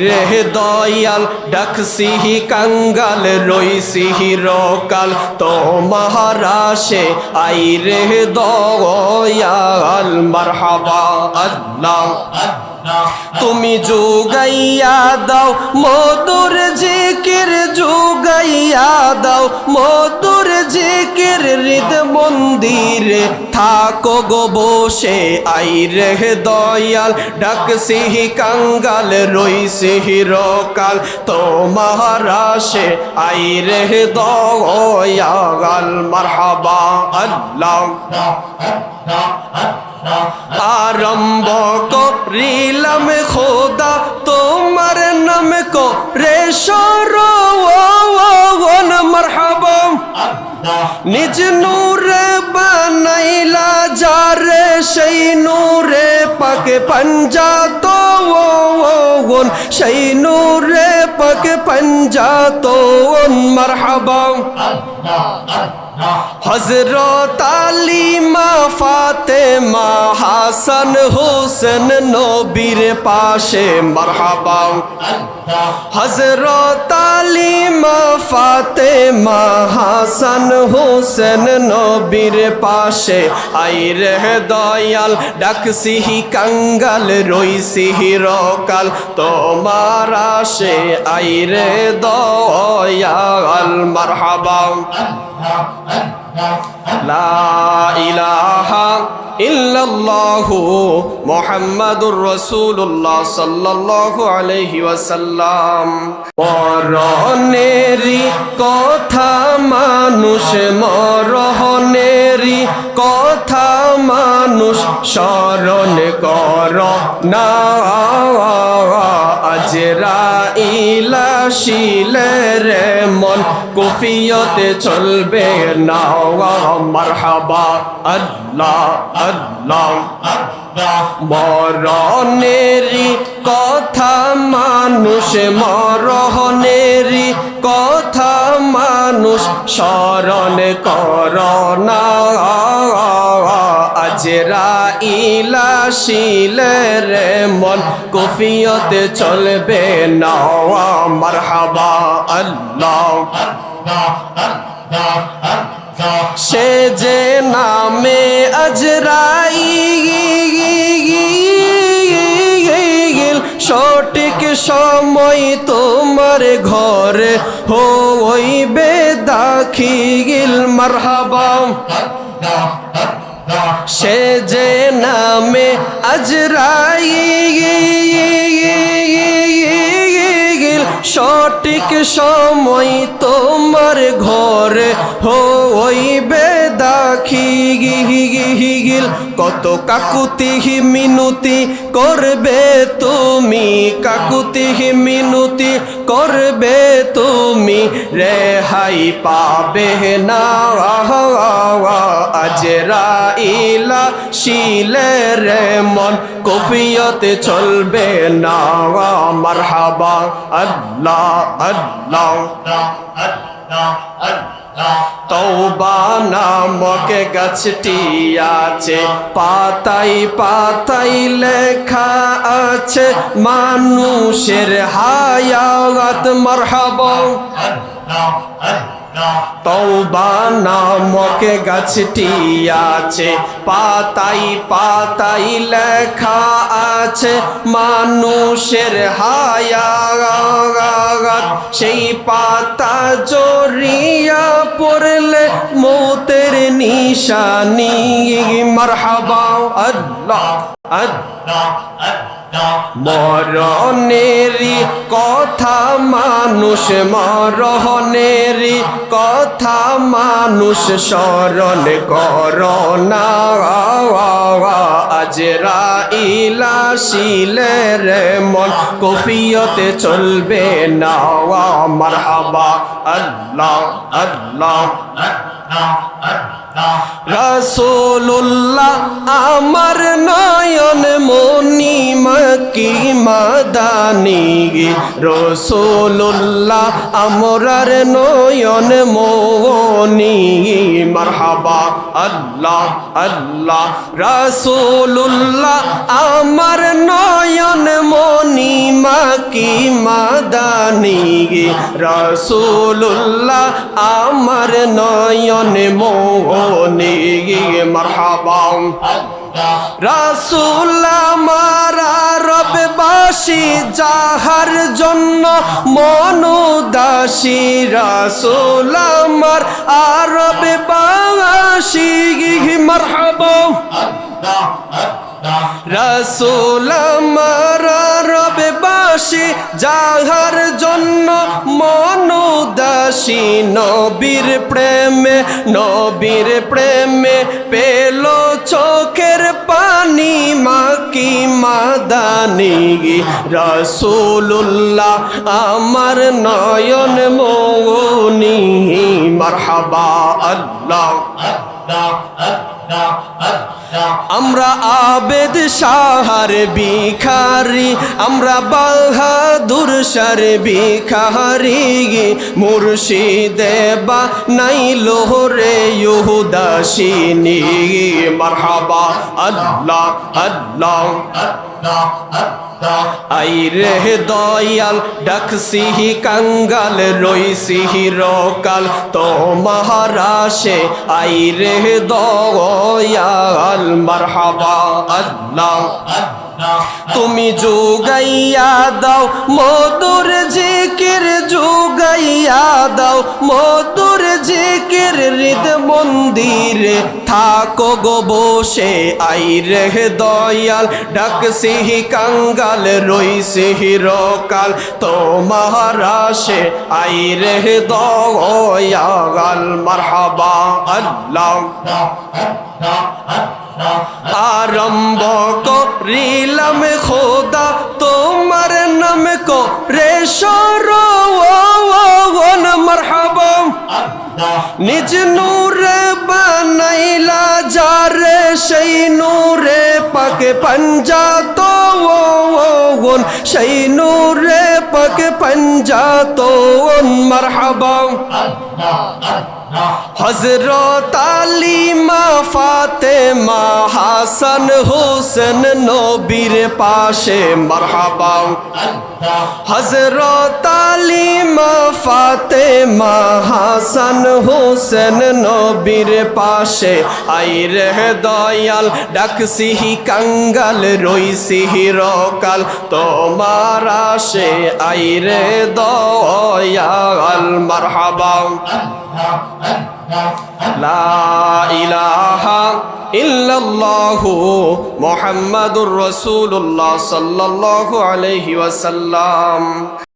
রে দয়াল ডাকসিহি কাঙ্গাল রইসিহি রকাল। তো মহারাশে আই রে দয়াল, মারহাবা আল্লাহ। তুমি যোগাইয়া দাও মধুর জিকির যুগাইয়া দাও মধুর জিকির হৃদ মন্দিরে। থাকো গো বসে, আই রে দয়াল, ডাক সিহি কাঙ্গাল, রই সিহি রকাল। তো মহারাশে আই রে দয়াল, মারহাবা আল্লাহ। আরম্ভ করিলাম খোদা, তোমার নাম কো রে সরওয়ান নিজ নূরে বানাইলা যারে সেই নূরে পাকে পঞ্জা তো সেই নূরে পাকে পঞ্জা তো মারহাবা হজরত আলিমা ফাতেমা হাসান হোসেন নবীর পাশে মারহাবা। হজরত আলিমা ফাতেমা হাসান হোসেন নবীর পাশে আই রে দয়াল, ডাক সিহি কাঙ্গাল, রই সিহি রকাল, তোমার আসে আই রে দয়াল, মারহাবা। লা ইলাহা ইল্লাল্লাহু মুহাম্মাদুর রাসূলুল্লাহ আলাইহি ওয়াসাল্লাম। মরণেরই কথা মানুষ মরণেরই কথা মানুষ স্মরণ কর না। আজরাইলা শিলের মন কুফিয়তে চলবে না। মারহাবা, আল্লাহ আল্লাহ। মরণেরই কথা মানুষ, মরণেরই কথা মানুষ স্মরণ কর না আজরা ইলা শিলের মন, কফিয়তে চলবে না মারহাবা আল্লাহ। সে যে নামে আজরাই সঠিক সময় তোমার ঘরে হইবে দাখিল। মারহাবা। সে যে নামে আজরাই সঠিক সময় তোমার ঘরে হইবে দাখি গিল কত কাকুতি মিনুতি করবে তুমি কাকুতি মিনুতি করবে তুমি, রেহাই পাবে না। আজরা ইলা রে মন, কফিয়তে চলবে না। মারহাবা আল্লাহ আল্লাহ। তৌবা নামক গাছটি আছে পাতাই পাতাই লেখা আছে, মানুষের হায়াত, মারহাবা। তৌবা নামক গাছটি আছে পাতাই পাতাই লেখা আছে, মানুষের হায়াত। সেই পাতা জড়িয়া পড়লে মৌতের নিশানি। মারহাবা আল্লাহ। আল্লাহ মরণেরই কথা মানুষ, মরণেরই কথা মানুষ, স্মরণ কর না। আজরা ইলা শিলের মন, কফিয়তে চলবে না। মারহাবা আল্লাহ আল্লাহ। রসুল্লাহ আমার নয়ন মনি মকি মাদানি। রসুল্লাহ আমরার নয়ন মনি মারহাবা, আল্লাহ আল্লাহ। রসুল্লাহ আমার নয়ন মনি মকি মাদানি। রসুল্লাহ আমার নয়ন মনি মারহাবাম রাসুল মারা রববাসী যাহার জন্য মনুদাসী। রাসুল আমার আরব আল্লাহ মারহাবা। রাসুল আমার রববাসী যাহার জন্য মনুদাসী নবীর প্রেমে নবীর প্রেমে পেল চোখের পানি, মাকি মাদানি। রসুল্লাহ আমার নয়ন মৌনি মারহাবা আল্লাহ। আমরা আবেদ সাহার বিখারি আমরা বাহাদুর সার বিখারি মুর্শিদে বা নাই লোহরে ইহুদাসিনী মারহাবা, আল্লাহ আল্লাহ আল্লাহ। আই রে দয়াল ডাকসিহি কাঙ্গাল রইসিহি রকাল। তো মহারাশে আই রে দয়াল মারহাবা আল্লাহ। তুমি যোগাইয়া দাও মধুর জিকির যোগাইয়া দাও মধুর জিকির হৃদ মন্দিরে। থাকো গো বসে, আই রে দয়াল, ডাক সিহি কাঙ্গাল, রই সিহি রকাল। তো মহারাশে আই রে দয়াল, মারহাবা আল্লাহ। আরম্ভ করিলাম খোদা, তোমার নাম কো রে সরণ পঞ্জা তো সেই নূরে পাকে পঞ্জা তো মারহাবা হজরত আলিমা ফাতেমা হাসান হোসেন নবীর পাশে মারহাবা হজরত আলিমা ফাতেমা হাসান হোসেন নবীর পাশে আই রে দয়াল ডাক সিহি কাঙ্গাল রই সিহি রকাল। তোমার আসে আই রে দয়াল, মারহাবা। লা ইলাহা ইল্লাল্লাহু মুহাম্মাদুর রাসূলুল্লাহ সাল্লাল্লাহু আলাইহি ওয়াসাল্লাম।